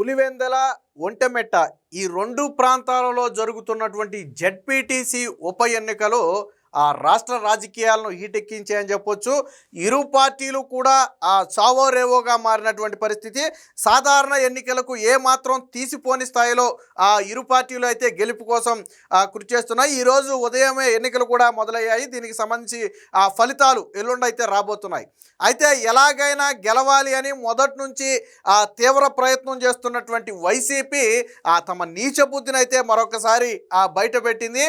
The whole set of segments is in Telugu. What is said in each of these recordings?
పులివెందల ఒంటెమెట్ట ఈ రెండు ప్రాంతాలలో జరుగుతున్నటువంటి జెడ్పీటీసీ ఉప ఎన్నికలో ఆ రాష్ట్ర రాజకీయాలను హీటెక్కించాయని చెప్పొచ్చు. ఇరు పార్టీలు కూడా ఆ చావో రేవోగా మారినటువంటి పరిస్థితి. సాధారణ ఎన్నికలకు ఏ మాత్రం తీసిపోని స్థాయిలో ఆ ఇరు పార్టీలు అయితే గెలుపు కోసం కృషి చేస్తున్నాయి. ఈరోజు ఉదయమే ఎన్నికలు కూడా మొదలయ్యాయి. దీనికి సంబంధించి ఆ ఫలితాలు ఎల్లుండి అయితే రాబోతున్నాయి. అయితే ఎలాగైనా గెలవాలి అని మొదటి నుంచి ఆ తీవ్ర ప్రయత్నం చేస్తున్నటువంటి వైసీపీ ఆ తమ నీచ బుద్ధిని అయితే మరొకసారి ఆ బయటపెట్టింది.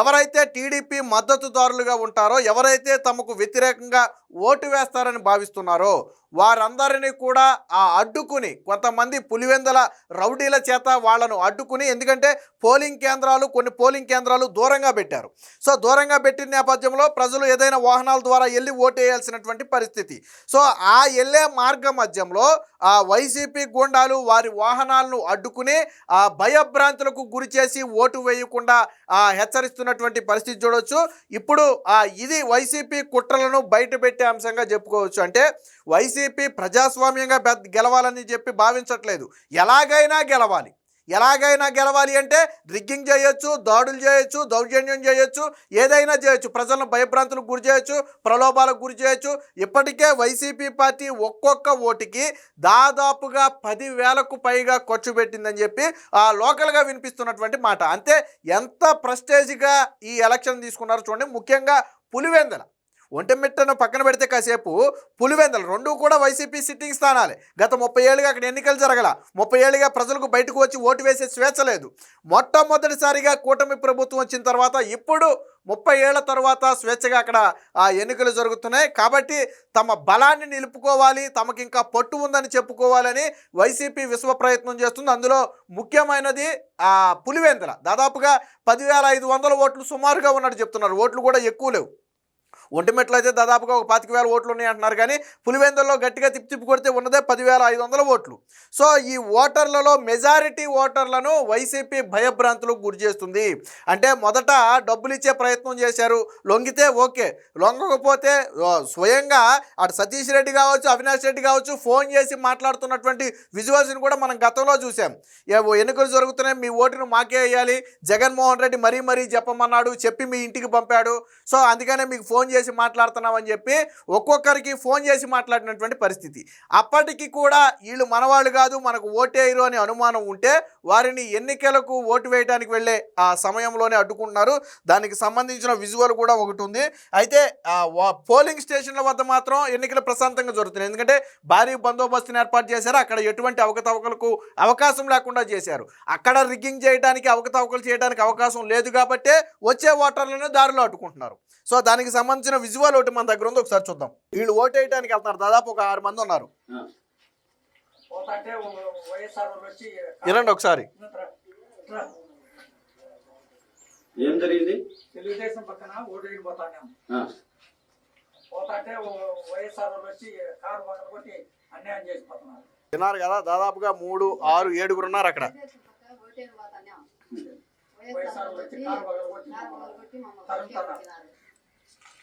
ఎవరైతే టీడీపీ మద్దతు మద్దతుదారులుగా ఉంటారో ఎవరైతే తమకు వ్యతిరేకంగా ఓటు వేస్తారని భావిస్తున్నారో వారందరినీ కూడా ఆ అడ్డుకుని కొంతమంది పులివెందల రౌడీల చేత వాళ్ళను అడ్డుకుని ఎందుకంటే పోలింగ్ కేంద్రాలు కొన్ని పోలింగ్ కేంద్రాలు దూరంగా పెట్టారు. సో దూరంగా పెట్టిన నేపథ్యంలో ప్రజలు ఏదైనా వాహనాల ద్వారా వెళ్ళి ఓటు వేయాల్సినటువంటి పరిస్థితి. సో ఆ వెళ్ళే మార్గ మధ్యంలో ఆ వైసీపీ గుండాలు వారి వాహనాలను అడ్డుకుని ఆ భయభ్రాంతులకు గురి చేసి ఓటు వేయకుండా ఆ హెచ్చరిస్తున్నటువంటి పరిస్థితి చూడవచ్చు ఇప్పుడు ఆ ఇది వైసీపీ కుట్రలను బయట పెట్టే అంశంగా చెప్పుకోవచ్చు అంటే వైసీపీ ప్రజాస్వామ్యంగా పెద్ద గెలవాలని చెప్పి భావించట్లేదు. ఎలాగైనా గెలవాలి. ఎలాగైనా గెలవాలి అంటే రిగ్గింగ్ చేయొచ్చు దాడులు చేయొచ్చు దౌర్జన్యం చేయొచ్చు ఏదైనా చేయొచ్చు. ప్రజలను భయభ్రాంతులకు గురి చేయొచ్చు ప్రలోభాలకు గురి చేయొచ్చు. ఇప్పటికే వైసీపీ పార్టీ ఒక్కొక్క ఓటుకి దాదాపుగా పదివేలకు పైగా ఖర్చు పెట్టిందని చెప్పి ఆ లోకల్గా వినిపిస్తున్నటువంటి మాట. అంతే ఎంత ప్రెస్టేజ్గా ఈ ఎలక్షన్ తీసుకున్నారో చూడండి. ముఖ్యంగా పులివెందల. ఒంటెమిట్టను పక్కన పెడితే కాసేపు పులివెందలు రెండు కూడా వైసీపీ సిట్టింగ్ స్థానాలే. గత ముప్పై ఏళ్ళుగా అక్కడ ఎన్నికలు జరగల. ముప్పై ఏళ్ళుగా ప్రజలకు బయటకు వచ్చి ఓటు వేసే స్వేచ్ఛ లేదు. మొట్టమొదటిసారిగా కూటమి ప్రభుత్వం వచ్చిన తర్వాత ఇప్పుడు ముప్పై ఏళ్ళ తర్వాత స్వేచ్ఛగా అక్కడ ఆ ఎన్నికలు జరుగుతున్నాయి. కాబట్టి తమ బలాన్ని నిలుపుకోవాలి తమకి ఇంకా పట్టు ఉందని చెప్పుకోవాలని వైసీపీ విశ్వ ప్రయత్నం చేస్తుంది. అందులో ముఖ్యమైనది ఆ పులివెందుల. దాదాపుగా పదివేల ఐదు వందల ఓట్లు సుమారుగా ఉన్నట్టు చెప్తున్నారు. ఓట్లు కూడా ఎక్కువ లేవు. ఒంటిమెట్లో అయితే దాదాపుగా ఒక పాతిక వేల ఓట్లు ఉన్నాయి అంటున్నారు కానీ పులివెందుల్లో గట్టిగా తిప్పి తిప్పి కొడితే ఉన్నదే పదివేల ఐదు వందల ఓట్లు. సో ఈ ఓటర్లలో మెజారిటీ ఓటర్లను వైసీపీ భయభ్రాంతులకు గురి చేస్తుంది. అంటే మొదట డబ్బులు ఇచ్చే ప్రయత్నం చేశారు. లొంగితే ఓకే. లొంగకపోతే స్వయంగా అటు సతీష్ రెడ్డి కావచ్చు అవినాష్ రెడ్డి కావచ్చు ఫోన్ చేసి మాట్లాడుతున్నటువంటి విజువల్స్ని కూడా మనం గతంలో చూసాం ఎన్నికలు జరుగుతున్నాయి మీ ఓటును మాకే వేయాలి. జగన్మోహన్ రెడ్డి మరీ మరీ చెప్పమన్నాడు చెప్పి మీ ఇంటికి పంపాడు. సో అందుకనే మీకు ఫోన్ చేసి మాట్లాడుతున్నామని చెప్పి ఒక్కొక్కరికి ఫోన్ చేసి మాట్లాడినటువంటి పరిస్థితి. అప్పటికి కూడా వీళ్ళు మనవాళ్ళు కాదు మనకు ఓటేయరు అనే అనుమానం ఉంటే వారిని ఎన్నికలకు ఓటు వేయడానికి వెళ్ళే ఆ సమయంలోనే అడ్డుకుంటున్నారు. దానికి సంబంధించిన విజువల్ కూడా ఒకటి ఉంది. అయితే పోలింగ్ స్టేషన్ల వద్ద మాత్రం ఎన్నికలు ప్రశాంతంగా జరుగుతున్నాయి. ఎందుకంటే భారీ బందోబస్తుని ఏర్పాటు చేశారు. అక్కడ ఎటువంటి అవకతవకలకు అవకాశం లేకుండా చేశారు. అక్కడ రిగ్గింగ్ చేయడానికి అవకతవకలు చేయడానికి అవకాశం లేదు కాబట్టే వచ్చే ఓటర్లను దారిలో అడ్డుకుంటున్నారు. సో దానికి సంబంధించిన విజువల్ ఒకటి మన దగ్గర ఉంది ఒకసారి చూద్దాం. వీళ్ళు ఓటు వేయడానికి వెళ్తున్నారు దాదాపు ఒక ఆరు మంది ఉన్నారు. వినండి ఒకసారి. ఏం జరిగింది? తెలుగుదేశం పక్కన ఓటు పోతాను పోతాంటే వైఎస్ఆర్ వాళ్ళు వచ్చి కారు అన్యాయం చేసిపోతున్నారు. విన్నారు కదా దాదాపుగా మూడు ఆరు ఏడుగురు ఉన్నారు అక్కడ. వైఎస్ఆర్ వచ్చి కారు తరుముతున్నారు.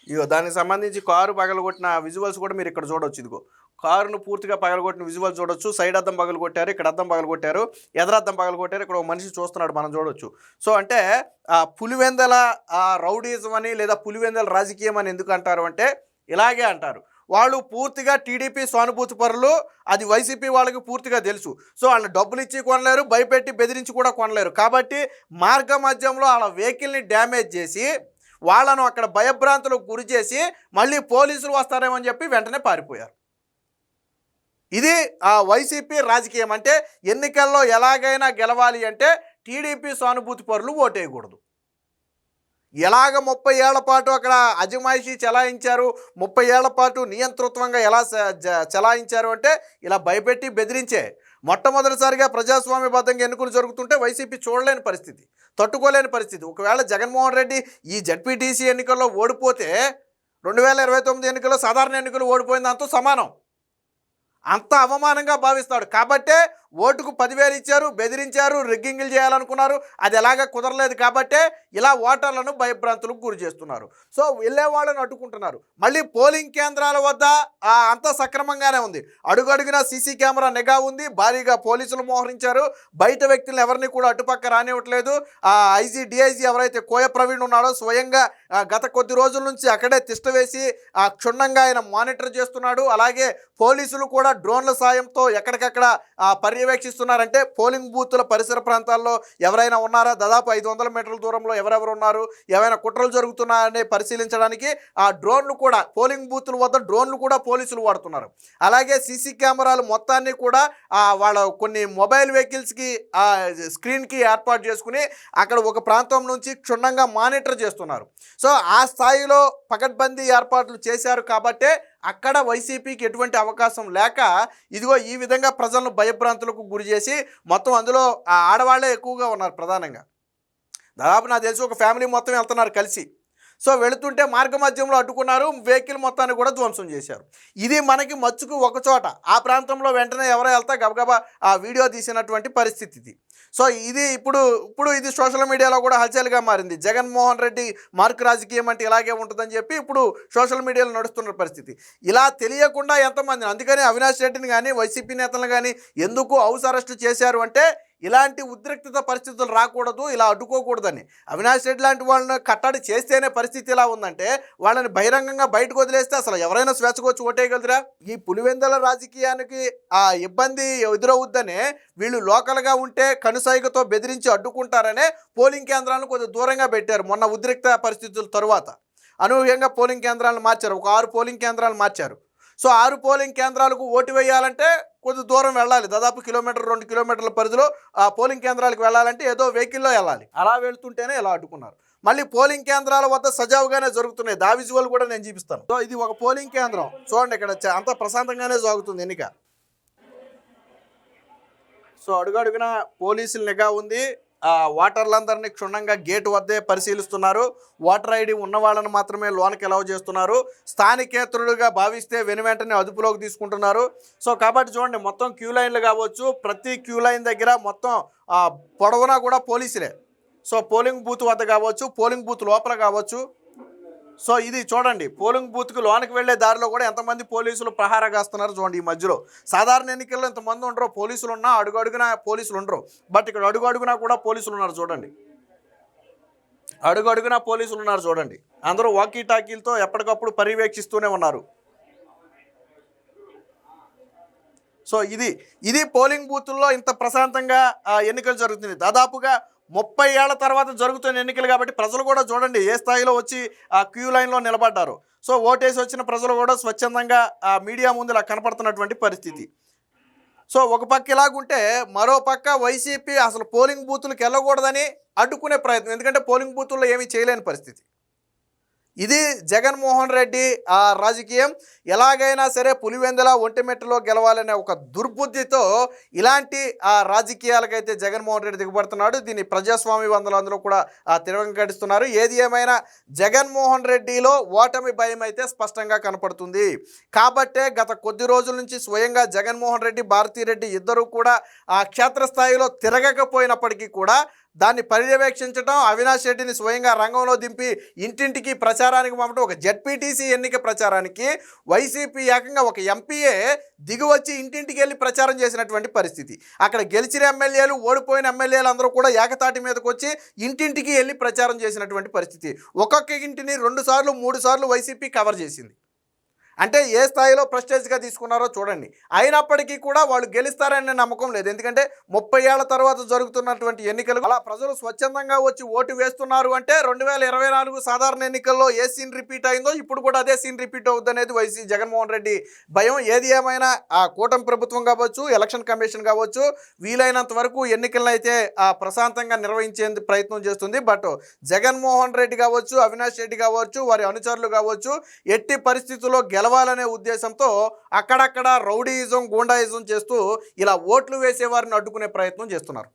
ఇగో దానికి సంబంధించి కారు పగలగొట్టిన విజువల్స్ కూడా మీరు ఇక్కడ చూడొచ్చు. ఇదిగో కారును పూర్తిగా పగలగొట్టిన విజువల్స్ చూడొచ్చు. సైడ్ అద్దం పగలగొట్టారు ఇక్కడ అద్దం పగలగొట్టారు ఎదరద్దం పగలగొట్టారు. ఇక్కడ ఒక మనిషి చూస్తున్నాడు మనం చూడొచ్చు. సో అంటే ఆ పులివెందల ఆ రౌడీజం అని లేదా పులివెందల రాజకీయం అని ఎందుకు అంటారు అంటే ఇలాగే అంటారు. వాళ్ళు పూర్తిగా టీడీపీ సానుభూతి పరులు అది వైసీపీ వాళ్ళకి పూర్తిగా తెలుసు. సో వాళ్ళు డబ్బులు ఇచ్చి కొనలేరు భయపెట్టి బెదిరించి కూడా కొనలేరు. కాబట్టి మార్గ మధ్యంలో వాళ్ళ వెహికల్ని డ్యామేజ్ చేసి వాళ్ళను అక్కడ భయభ్రాంతులకు గురి చేసి మళ్ళీ పోలీసులు వస్తారేమని చెప్పి వెంటనే పారిపోయారు. ఇది ఆ వైసీపీ రాజకీయం అంటే ఎన్నికల్లో ఎలాగైనా గెలవాలి అంటే టీడీపీ సానుభూతి పరులు ఓటేయకూడదు. ఎలాగ ముప్పై ఏళ్ళ పాటు అక్కడ అజమాయిషీ చెలాయించారు? ముప్పై ఏళ్ళ పాటు నియంతృత్వంగా ఎలా చ- జ- చెలాయించారు అంటే ఇలా భయపెట్టి బెదిరించే మొట్టమొదటిసారిగా ప్రజాస్వామ్యబద్ధంగా ఎన్నికలు జరుగుతుంటే వైసీపీ చూడలేని పరిస్థితి తట్టుకోలేని పరిస్థితి. ఒకవేళ జగన్మోహన్ రెడ్డి ఈ జడ్పీటీసీ ఎన్నికల్లో ఓడిపోతే రెండు వేల ఇరవై తొమ్మిది ఎన్నికల్లో సాధారణ ఎన్నికలు ఓడిపోయిన దాంతో సమానం. అంత అవమానంగా భావిస్తాడు. కాబట్టే ఓటుకు పదివేలు ఇచ్చారు బెదిరించారు రిగ్గింగ్లు చేయాలనుకున్నారు. అది ఎలాగ కుదరలేదు కాబట్టే ఇలా ఓటర్లను భయభ్రాంతులకు గురి చేస్తున్నారు. సో వెళ్ళే వాళ్ళని అడ్డుకుంటున్నారు. మళ్ళీ పోలింగ్ కేంద్రాల వద్ద అంతా సక్రమంగానే ఉంది. అడుగడుగున సీసీ కెమెరా నిఘా ఉంది. భారీగా పోలీసులు మోహరించారు. బయట వ్యక్తులను ఎవరిని కూడా అటుపక్క రానివ్వట్లేదు. ఆ ఐజీ డిఐజీ ఎవరైతే కోయ ప్రవీణ్ ఉన్నాడో స్వయంగా గత కొద్ది రోజుల నుంచి అక్కడే తిష్ట వేసి ఆ క్షుణ్ణంగా ఆయన మానిటర్ చేస్తున్నాడు. అలాగే పోలీసులు కూడా డ్రోన్ల సాయంతో ఎక్కడికక్కడ ఆ, పర్యవేక్షిస్తున్నారంటే పోలింగ్ బూత్ల పరిసర ప్రాంతాల్లో ఎవరైనా ఉన్నారా? దాదాపు ఐదు వందల మీటర్ల దూరంలో ఎవరెవరు ఉన్నారు? ఏమైనా కుట్రలు జరుగుతున్నాయని పరిశీలించడానికి ఆ డ్రోన్లు కూడా పోలింగ్ బూత్ల వద్ద డ్రోన్లు కూడా పోలీసులు వాడుతున్నారు. అలాగే సీసీ కెమెరాలు మొత్తాన్ని కూడా వాళ్ళ కొన్ని మొబైల్ వెహికల్స్కి ఆ స్క్రీన్కి ఏర్పాటు చేసుకుని అక్కడ ఒక ప్రాంతం నుంచి క్షుణ్ణంగా మానిటర్ చేస్తున్నారు. సో ఆ స్థాయిలో పకడ్బందీ ఏర్పాట్లు చేశారు కాబట్టే అక్కడ వైసీపీకి ఎటువంటి అవకాశం లేక ఇదిగో ఈ విధంగా ప్రజలను భయభ్రాంతులకు గురి చేసి మొత్తం అందులో ఆ ఆడవాళ్ళే ఎక్కువగా ఉన్నారు ప్రధానంగా. దాదాపు నాకు తెలిసి ఒక ఫ్యామిలీ మొత్తం వెళ్తున్నారు కలిసి. సో వెళుతుంటే మార్గ మధ్యంలో అడ్డుకున్నారు వెహికల్ మొత్తాన్ని కూడా ధ్వంసం చేశారు. ఇది మనకి మచ్చుకు ఒక చోట. ఆ ప్రాంతంలో వెంటనే ఎవరో వెళ్తా గబగబా ఆ వీడియో తీసినటువంటి పరిస్థితి ఇది. సో ఇది ఇప్పుడు ఇప్పుడు ఇది సోషల్ మీడియాలో కూడా హల్చల్గా మారింది. జగన్మోహన్ రెడ్డి మార్కు రాజకీయం అంటే ఇలాగే ఉంటుందని చెప్పి ఇప్పుడు సోషల్ మీడియాలో నడుస్తున్న పరిస్థితి. ఇలా తెలియకుండా ఎంతమంది అందుకని అవినాష్ రెడ్డిని కానీ వైసీపీ నేతలను కానీ ఎందుకు హౌస్ అరెస్ట్ చేశారు అంటే ఇలాంటి ఉద్రిక్తత పరిస్థితులు రాకూడదు ఇలా అడ్డుకోకూడదని. అవినాష్ రెడ్డి లాంటి వాళ్ళని కట్టడి చేస్తేనే పరిస్థితి ఎలా ఉందంటే వాళ్ళని బహిరంగంగా బయటకు వదిలేస్తే అసలు ఎవరైనా స్వేచ్ఛకు వచ్చి ఓటేయగలరా? ఈ పులివెందల రాజకీయానికి ఆ ఇబ్బంది ఎదురవుద్దనే వీళ్ళు లోకల్గా ఉంటే కనుసైగతో బెదిరించి అడ్డుకుంటారనే పోలింగ్ కేంద్రాలను కొంచెం దూరంగా పెట్టారు మొన్న ఉద్రిక్త పరిస్థితుల తరువాత. అనూహ్యంగా పోలింగ్ కేంద్రాలను మార్చారు. ఒక ఆరు పోలింగ్ కేంద్రాలు మార్చారు. సో ఆరు పోలింగ్ కేంద్రాలకు ఓటు వేయాలంటే కొద్ది దూరం వెళ్ళాలి. దాదాపు కిలోమీటర్ రెండు కిలోమీటర్ల పరిధిలో ఆ పోలింగ్ కేంద్రాలకు వెళ్ళాలంటే ఏదో వెహికల్లో వెళ్ళాలి. అలా వెళ్తుంటేనే ఇలా అడ్డుకున్నారు. మళ్ళీ పోలింగ్ కేంద్రాల వద్ద సజావుగానే జరుగుతున్నాయి. దా విజువల్ కూడా నేను చూపిస్తాను. సో ఇది ఒక పోలింగ్ కేంద్రం. చూడండి ఇక్కడ అంత ప్రశాంతంగానే సాగుతుంది ఎన్నిక. సో అడుగడుగున పోలీసుల నిఘా ఉంది. వాటర్లందరినీ క్షుణ్ణంగా గేట్ వద్దే పరిశీలిస్తున్నారు. ఓటర్ ఐడి ఉన్న వాళ్ళని మాత్రమే లోన్కి ఎలవ్ చేస్తున్నారు. స్థానికేతరుడుగా భావిస్తే వెను వెంటనే అదుపులోకి తీసుకుంటున్నారు. సో కాబట్టి చూడండి మొత్తం క్యూ లైన్లు కావచ్చు ప్రతి క్యూ లైన్ దగ్గర మొత్తం పొడవునా కూడా పోలీసులే. సో పోలింగ్ బూత్ వద్ద కావచ్చు పోలింగ్ బూత్ లోపల కావచ్చు సో ఇది చూడండి పోలింగ్ బూత్కి లోనికి వెళ్ళే దారిలో కూడా ఎంతమంది పోలీసులు ప్రహార కాస్తున్నారు చూడండి ఈ మధ్యలో. సాధారణ ఎన్నికల్లో ఇంతమంది ఉండరు పోలీసులు ఉన్నా అడుగు అడుగునా పోలీసులు ఉండరు. బట్ ఇక్కడ అడుగు అడుగునా కూడా పోలీసులు ఉన్నారు చూడండి. అడుగు అడుగునా పోలీసులు ఉన్నారు చూడండి. అందరూ వాకీ టాకీలతో ఎప్పటికప్పుడు పర్యవేక్షిస్తూనే ఉన్నారు. సో ఇది ఇది పోలింగ్ బూతుల్లో ఇంత ప్రశాంతంగా ఎన్నికలు జరుగుతుంది దాదాపుగా ముప్పై ఏళ్ళ తర్వాత జరుగుతున్న ఎన్నికలు కాబట్టి ప్రజలు కూడా చూడండి ఏ స్థాయిలో వచ్చి ఆ క్యూ లైన్లో నిలబడ్డారు. సో ఓటేసి వచ్చిన ప్రజలు కూడా స్వచ్ఛందంగా ఆ మీడియా ముందు ఇలా కనపడుతున్నటువంటి పరిస్థితి. సో ఒక పక్క ఇలాగుంటే మరో పక్క వైసీపీ అసలు పోలింగ్ బూతులకు వెళ్ళకూడదని అడ్డుకునే ప్రయత్నం ఎందుకంటే పోలింగ్ బూతుల్లో ఏమీ చేయలేని పరిస్థితి. ఇది జగన్మోహన్ రెడ్డి ఆ రాజకీయం. ఎలాగైనా సరే పులివెందుల ఒంటిమెట్టలో గెలవాలనే ఒక దుర్బుద్ధితో ఇలాంటి ఆ రాజకీయాలకైతే జగన్మోహన్ రెడ్డి దిగబడుతున్నాడు. దీన్ని ప్రజాస్వామ్య వందలు అందులో కూడా ఆ తిరగంకటిస్తున్నారు ఏది ఏమైనా జగన్మోహన్ రెడ్డిలో ఓటమి భయం అయితే స్పష్టంగా కనపడుతుంది. కాబట్టే గత కొద్ది రోజుల నుంచి స్వయంగా జగన్మోహన్ రెడ్డి భారతీరెడ్డి ఇద్దరు కూడా ఆ క్షేత్రస్థాయిలో తిరగకపోయినప్పటికీ కూడా దాన్ని పర్యవేక్షించడం అవినాష్ రెడ్డిని స్వయంగా రంగంలో దింపి ఇంటింటికి ప్రచారానికి పంపడం ఒక జెడ్పీటీసీ ఎన్నిక ప్రచారానికి వైసీపీ ఏకంగా ఒక ఎంపీఏ దిగువచ్చి ఇంటింటికి వెళ్ళి ప్రచారం చేసినటువంటి పరిస్థితి. అక్కడ గెలిచిన ఎమ్మెల్యేలు ఓడిపోయిన ఎమ్మెల్యేలు అందరూ కూడా ఏకతాటి మీదకి వచ్చి ఇంటింటికి వెళ్ళి ప్రచారం చేసినటువంటి పరిస్థితి. ఒక్కొక్క ఇంటిని రెండు సార్లు మూడు సార్లు వైసీపీ కవర్ చేసింది. అంటే ఏ స్థాయిలో ప్రెస్టేజ్గా తీసుకున్నారో చూడండి. అయినప్పటికీ కూడా వాళ్ళు గెలుస్తారనే నమ్మకం లేదు. ఎందుకంటే ముప్పై ఏళ్ళ తర్వాత జరుగుతున్నటువంటి ఎన్నికలు అలా ప్రజలు స్వచ్ఛందంగా వచ్చి ఓటు వేస్తున్నారు అంటే రెండు వేల ఇరవై నాలుగు సాధారణ ఎన్నికల్లో ఏ సీన్ రిపీట్ అయిందో ఇప్పుడు కూడా అదే సీన్ రిపీట్ అవుద్దనేది వైసీ జగన్మోహన్ రెడ్డి భయం. ఏది ఏమైనా ఆ కూటమి ప్రభుత్వం కావచ్చు ఎలక్షన్ కమిషన్ కావచ్చు వీలైనంత వరకు ఎన్నికలను అయితే ప్రశాంతంగా నిర్వహించేందుకు ప్రయత్నం చేస్తుంది. బట్ జగన్మోహన్ రెడ్డి కావచ్చు అవినాష్ రెడ్డి కావచ్చు వారి అనుచరులు కావచ్చు ఎట్టి పరిస్థితుల్లో గెలవాలనే ఉద్దేశంతో అక్కడక్కడ రౌడీయిజం గూండాయిజం చేస్తూ ఇలా ఓట్లు వేసేవారిని అడ్డుకునే ప్రయత్నం చేస్తున్నారు.